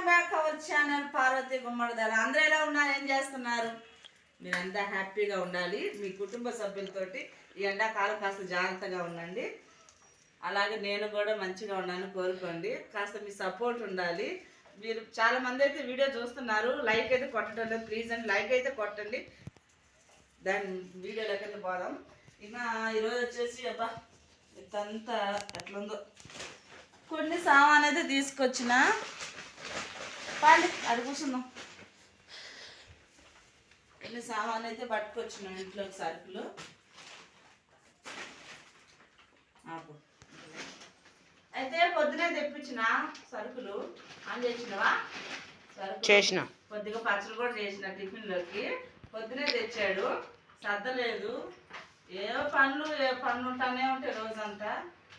Welcome back our channel Parvathi Gummadidaru అందరూ ఎలా ఉన్నారు? ఏం చేస్తున్నారు? మీరంతా హ్యాపీగా ఉండాలి. మీ కుటుంబ సభ్యులతోటి ఈ ఎండాకాలం కాస్త జాగ్రత్తగా ఉండండి. అలాగే నేను కూడా మంచిగా ఉన్నాను కోరుకోండి. కాస్త మీ సపోర్ట్ ఉండాలి. మీరు చాలా మంది అయితే వీడియో చూస్తున్నారు. లైక్ అయితే కొట్టడం లేదు. ప్లీజ్ అండి లైక్ అయితే కొట్టండి. దాని వీడియోలోకి అయితే పోదాం. ఇంకా ఈరోజు వచ్చేసి అబ్బా ఇదంతా ఎట్లుందో. కొన్ని సామాన్ అయితే తీసుకొచ్చిన. పాండి అది కూర్చుందాం. కొన్ని సామాన్ అయితే పట్టుకొచ్చినాం ఇంట్లోకి సరుకులు. అయితే పొద్దునే తెప్పించిన సరుకులు. అని సరుకులు. చేసిన. కొద్దిగా పచ్చడి కూడా చేసిన టిఫిన్లోకి. పొద్దునే తెచ్చాడు. సర్దలేదు. ఏ పనులు ఏ పనులు ఉంటానే ఉంటాయి రోజంతా.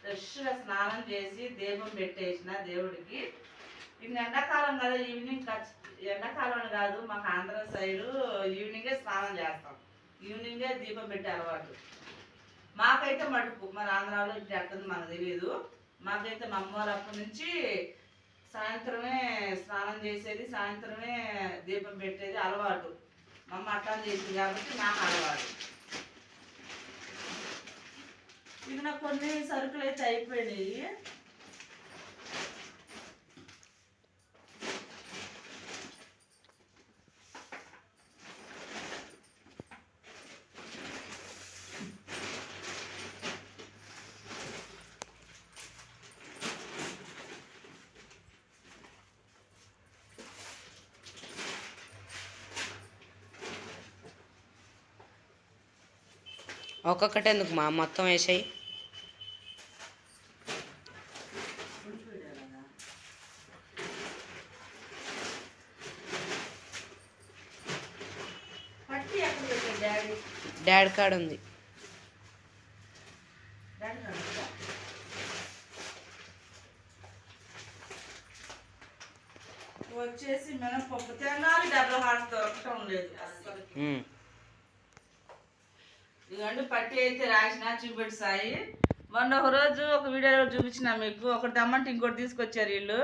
ఫ్రెష్గా స్నానం చేసి దీపం పెట్టేసిన దేవుడికి. ఇది ఎండాకాలం కదా ఈవినింగ్ ఎండాకాలం కాదు మాకు ఆంధ్ర సైడు ఈవినింగే స్నానం చేస్తాం. ఈవినింగే దీపం పెట్టే అలవాటు. మాకైతే మటుకు మన ఆంధ్రాలో ఇప్పుడు ఎక్కడ మనకు తెలియదు మాకైతే మా అమ్మవారు అప్పటి నుంచి సాయంత్రమే స్నానం చేసేది సాయంత్రమే దీపం పెట్టేది అలవాటు. మా అమ్మ అట్లా చేసింది కాబట్టి నాకు అలవాటు. ఇక నాకు కొన్ని సరుకులు అయితే అయిపోయినాయి. ఒక్కొక్కటి ఎందుకు మా మొత్తం వేసాయి? డాడీ. కాడ ఉంది. వచ్చేసి మినపప్పు. తినాలి డబ్బులు హాట్ దొరకటం లేదు అసలు. ఇదిగోండి పట్టి అయితే రాసిన చూపెట్టి సాయి. మొన్న ఒక రోజు ఒక వీడియోలో చూపించిన మీకు. ఒకటి దమ్మంటే ఇంకోటి తీసుకొచ్చారు వీళ్ళు.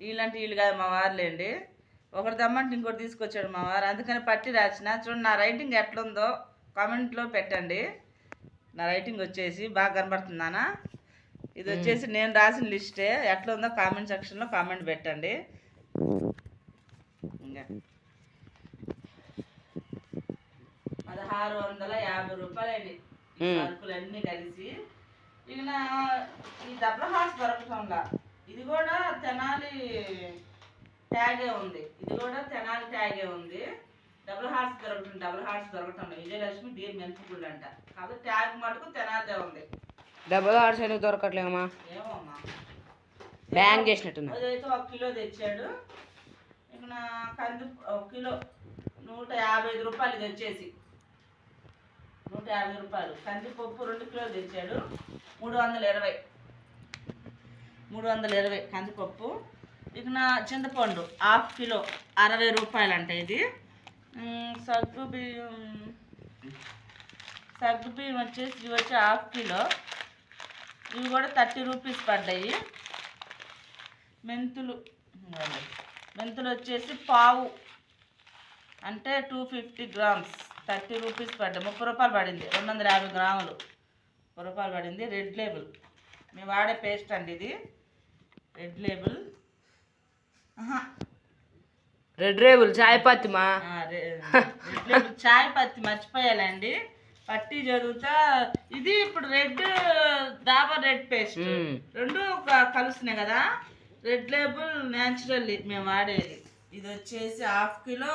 వీళ్ళంటే వీళ్ళు కాదు మా వారులేండి. ఒకటి దమ్మంటే ఇంకోటి తీసుకొచ్చాడు మా వారు. అందుకని పట్టి రాసిన చూడండి నా రైటింగ్ ఎట్లుందో కామెంట్లో పెట్టండి. నా రైటింగ్ వచ్చేసి బాగా కనబడుతుందానా ఇది వచ్చేసి నేను రాసిన లిస్టే. ఎట్లా ఉందో కామెంట్ సెక్షన్లో కామెంట్ పెట్టండి ఇంకా పదహారు వందల యాభై రూపాయలండి. మ్మ్. సరుకులన్నీ కలిసి. ఇక నా ఈ డబ్బుల హార్స్ దొరకటంలా ఇది కూడా తెనాలి ట్యాగే ఉంది. ఇది కూడా తెనాలి ట్యాగే ఉంది. డబుల్ హార్స్ దొరకటం డబుల్ హార్స్ దొరకటం. విజయలక్ష్మి డీ మెంతుకుళ్ళు అంట కాబట్టి ట్యాగ్ మటుకు తెనాలిదే ఉంది. డబుల్ హార్స్ ఎందుకు దొరకట్లేమా ఏమమ్మా. బ్యాంక్ చేసినట్టున్నా అదైతే ఒక కిలో తెచ్చాడు. ఇక నా కంది ఒక కిలో నూట యాభై ఐదు రూపాయలు ఇది వచ్చేసి నూట యాభై రూపాయలు. కందిపప్పు రెండు కిలోలు తెచ్చాడు. మూడు వందల ఇరవై. మూడు వందల ఇరవై కందిపప్పు. ఇక నా చింతపండు హాఫ్ కిలో అరవై రూపాయలు అంట ఇది సగ్గు బియ్యం. సగ్గు బియ్యం వచ్చేసి ఇవి వచ్చి హాఫ్ కిలో. ఇవి కూడా థర్టీ రూపీస్ పడ్డాయి. మెంతులు. మెంతులు వచ్చేసి పావు. అంటే two fifty grams. Thirty rupees పడ్డాయి ముప్పై రూపాయలు పడింది రెండు వందల యాభై గ్రాములు. ముప్పై రూపాయలు పడింది రెడ్ లేబుల్. మేము వాడే పేస్ట్ అండి ఇది. Red label. రెడ్ రేబుల్ చాయ్ పత్తి మా. రెడ్ లేబుల్ చాయ్ పత్తి మర్చిపోయాలండి. పట్టి చదువుతా ఇది ఇప్పుడు రెడ్ డాబర్ రెడ్ పేస్ట్. రెండు కలుస్తున్నాయి కదా రెడ్ లేబుల్ న్యాచురల్ మేము వాడేది. ఇది వచ్చేసి హాఫ్ కిలో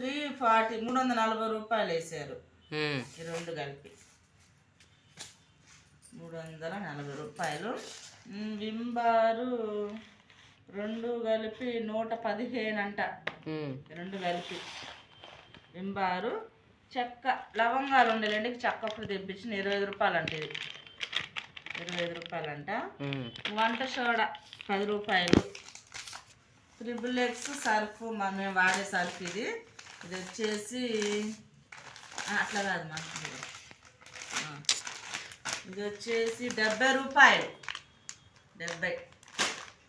త్రీ ఫార్టీ మూడు వందల నలభై రూపాయలు వేసారు. ఈ రెండు కలిపి. మూడు వందల నలభై రూపాయలు. వింబారు రెండు కలిపి నూట పదిహేను అంట. రెండు కలిపి. వింబారు చెక్క లవంగాలు ఉండేలండి చెక్క ఒకటి తెప్పించిన ఇరవై ఐదు రూపాయలు అంట ఇది. ఇరవై ఐదు రూపాయలు అంట. వంట సోడా పది రూపాయలు. త్రిబుల్ ఎక్స్ సర్ఫ్ మనం వాడే సర్ఫ్ ఇది. ఇది వచ్చేసి అట్లా కాదు మా ఇది వచ్చేసి డెబ్బై రూపాయలు. డెబ్బై.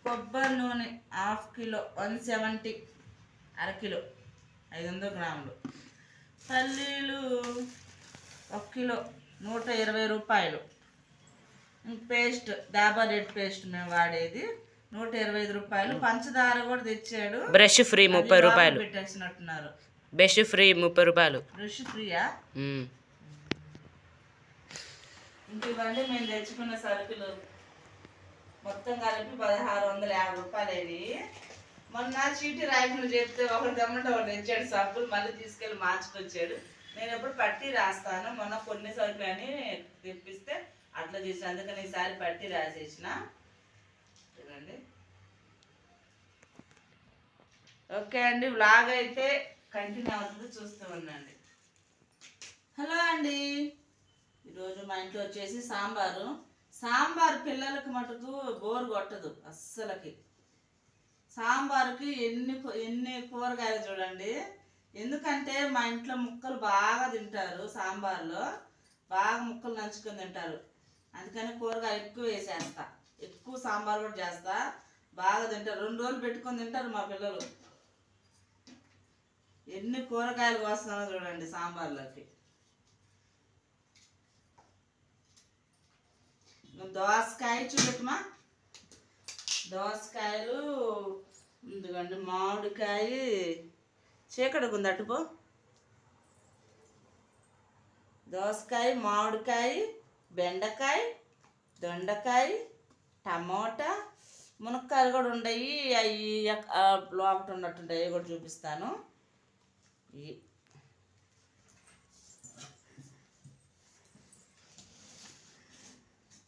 కొబ్బరి నూనె హాఫ్ కిలో వన్ సెవెంటీ. అర కిలో ఐదు వందల గ్రాములు. పల్లీలు ఒక కిలో నూట ఇరవై రూపాయలు. పేస్ట్ డాబా రెడ్ పేస్ట్ మేము వాడేది. నూట ఇరవై ఐదు రూపాయలు. పంచదార కూడా తెచ్చాడు. బ్రష్ ఫ్రీ ముప్పై రూపాయలు. పెట్టేసినట్టున్నారు. బ్రష్ ఫ్రీ ముప్పై రూపాయలు. బ్రష్ ఫ్రీయా? మ్మ్. ఇంక ఇవన్నీ మేము తెచ్చుకున్న సరుకులు. మొత్తం కలిపి పదహారు వందల యాభై రూపాయలు అవి. మొన్న చీటీ రాయకుండా చెప్తే ఒకటి దమ్మంటే ఒకటి తెచ్చాడు సబ్బులు మళ్ళీ తీసుకెళ్ళి మార్చుకొచ్చాడు. నేను ఎప్పుడు పట్టి రాస్తాను. మొన్న కొన్ని సరుకులు అని తెప్పిస్తే అట్లా చేసిన అందుకని ఈసారి పట్టి రాసేసిన. చూడండి. ఓకే అండి వ్లాగ్ అయితే కంటిన్యూ అవుతుంది చూస్తూ ఉండండి. హలో అండి. ఈరోజు మా ఇంట్లో వచ్చేసి సాంబారు. సాంబార్ పిల్లలకు మటుకు బోరు కొట్టదు అస్సలకి. సాంబార్కి ఎన్ని ఎన్ని కూరగాయలు చూడండి. ఎందుకంటే మా ఇంట్లో ముక్కలు బాగా తింటారు సాంబార్లో. బాగా ముక్కలు నంచుకొని తింటారు. అందుకని కూరగాయలు ఎక్కువ వేసేస్తా. ఎక్కువ సాంబార్ కూడా చేస్తా. బాగా తింటారు. రెండు రోజులు పెట్టుకొని తింటారు మా పిల్లలు. ఎన్ని కూరగాయలు కోస్తున్నారో చూడండి సాంబార్లోకి. దోసకాయ చూపెట్టమా? దోసకాయలు ఎందుకండి మామిడికాయ చీకటికి ఉంది అటుపో. దోసకాయ మామిడికాయ బెండకాయ దొండకాయ టమోటా మునక్కాయలు కూడా ఉన్నాయి అవి లోపట ఉన్నట్టుంటాయి అవి కూడా చూపిస్తాను ఇవి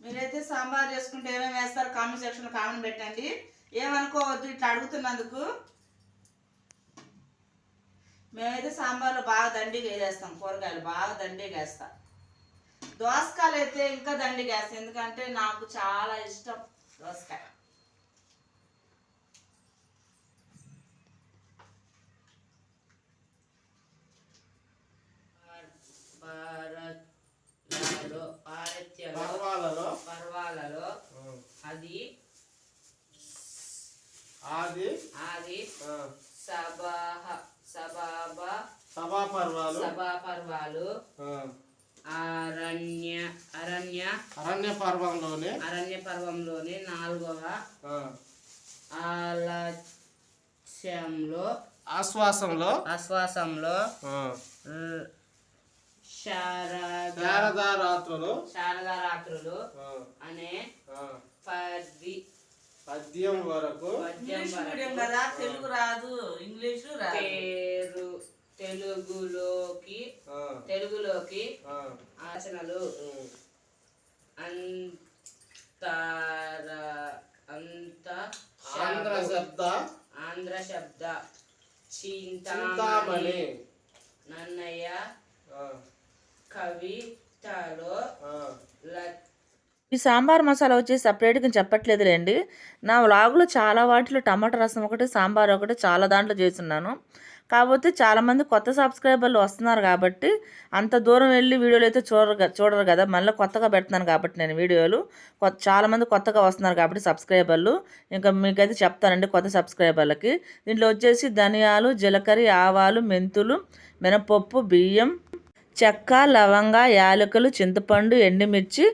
మీరైతే సాంబార్ చేసుకుంటే ఏమేమి వేస్తారు? కామెంట్ సెక్షన్లో కామెంట్ పెట్టండి. ఏమనుకోవద్దు ఇట్లా అడుగుతున్నందుకు. మేమైతే సాంబార్లో బాగా దండిగా వేసేస్తాం కూరగాయలు బాగా దండిగా వేస్తాం. దోసకాయలు అయితే ఇంకా దండిగా వేస్తాం ఎందుకంటే నాకు చాలా ఇష్టం దోసకాయ. భారత్ పర్వాలలో పర్వాలలో అది ఆది అది ఆ, సభాహ సభాబ సభా పర్వాలు సభా పర్వాలు అరణ్య అరణ్య అరణ్య పర్వంలోని అరణ్య పర్వంలోని నాలుగవ ఆలస్యంలో ఆశ్వాసంలో ఆశ్వాసంలో ఆ, ర- శారద శారదా రాత్రులు శారదా రాత్రులు ఆ, అనే పద్యం వరకు. కదా తెలుగు రాదు ఇంగ్లీషు పేరు తెలుగులోకి తెలుగులోకి ఆ, ఆసనలు ఉమ్, అంతర అంత ఆంధ్ర శబ్ద. ఆంధ్ర శబ్ద. చింతామణి. నన్నయ్య. కవితలో ఈ సాంబార్ మసాలా వచ్చి సపరేట్గా చెప్పట్లేదులేండి. నా వ్లాగులో చాలా వాటిలో టమాటా రసం ఒకటి సాంబార్ ఒకటి చాలా దాంట్లో చేస్తున్నాను. కాకపోతే చాలామంది కొత్త సబ్స్క్రైబర్లు వస్తున్నారు కాబట్టి అంత దూరం వెళ్ళి వీడియోలు అయితే చూడరు చూడరు కదా. మళ్ళీ కొత్తగా పెడుతున్నాను కాబట్టి నేను వీడియోలు. కొత్త చాలామంది కొత్తగా వస్తున్నారు కాబట్టి సబ్స్క్రైబర్లు. ఇంకా మీకైతే చెప్తానండి కొత్త సబ్స్క్రైబర్లకి. దీంట్లో వచ్చేసి ధనియాలు జీలకర్ర ఆవాలు మెంతులు మినపప్పు బియ్యం చెక్క లవంగ యాలకులు చింతపండు ఎండుమిర్చి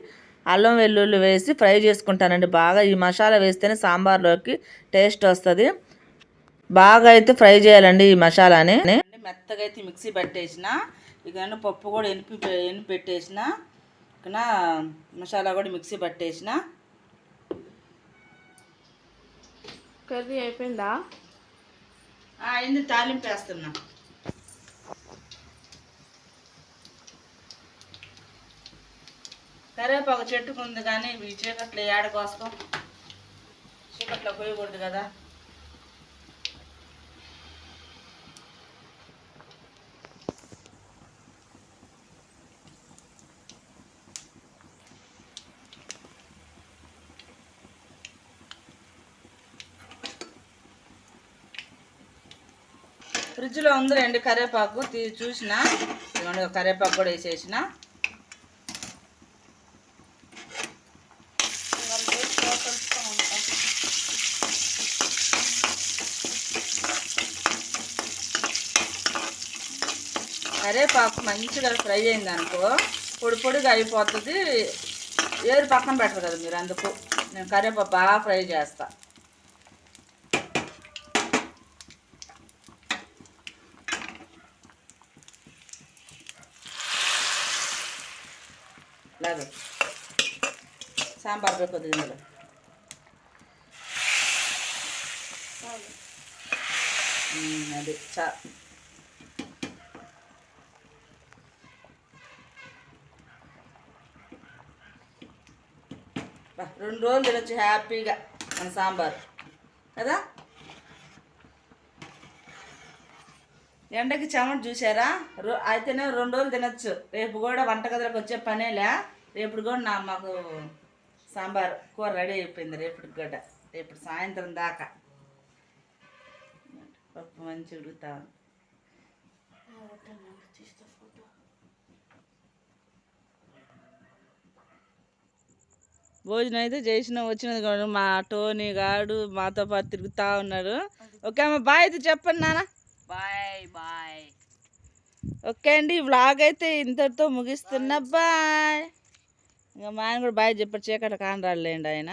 అల్లం వెల్లుల్లి వేసి ఫ్రై చేసుకుంటానండి. బాగా ఈ మసాలా వేస్తేనే సాంబార్లోకి టేస్ట్ వస్తుంది. బాగా అయితే ఫ్రై చేయాలండి ఈ మసాలాని. అంటే మెత్తగా అయితే మిక్సీ పట్టేసిన. ఇక పప్పు కూడా ఎనిపి ఎనిపి పెట్టేసిన. ఇక మసాలా కూడా మిక్సీ పట్టేసిన. కర్రీ అయిపోయిందా? అయింది తాలింపు వేస్తున్నా. కరివేపాకు చెట్టుకు ఉంది కానీ ఈ చీకట్లో ఏడ కోసం చీకట్లో పోయకూడదు కదా. ఫ్రిడ్జ్లో ఉందిలేండి కరివేపాకు తీ చూసిన? ఇదిగోండి కరివేపాకు కూడా వేసేసిన. కరేపాకు మంచిగా ఫ్రై అయింది అనుకో పొడి పొడిగా అయిపోతుంది. ఏరు పక్కన పెట్టరు కదా మీరు అందుకు. నేను కరేపాకు బాగా ఫ్రై చేస్తా. లాగు. సాంబార్ ఇందులో ఉమ్, అది చా రెండు రోజులు తినొచ్చు హ్యాపీగా మన సాంబార్. కదా? ఎండకి చెమట చూసారా రో అయితేనే రెండు రోజులు తినొచ్చు. రేపు కూడా వంటగదిలోకి వచ్చే పనేలే. రేపు కూడా నా మాకు సాంబార్ కూర రెడీ అయిపోయింది రేపటికి కూడా. రేపు సాయంత్రం దాకా. పప్పు మంచి ఉడుకుతా భోజనం అయితే చేసిన వచ్చినది కాదు. మా టోనీ గాడు మాతో పాటు తిరుగుతా ఉన్నాడు ఓకే అమ్మ బాయ్ అయితే చెప్పండి నాన్న. Bye bye. ఓకే అండి వ్లాగ్ అయితే ఇంతటితో ముగిస్తున్నా. బాయ్. ఇంకా మా ఆయన కూడా బాయ్ చెప్పాడు చీకటి కానరాలేండి ఆయన.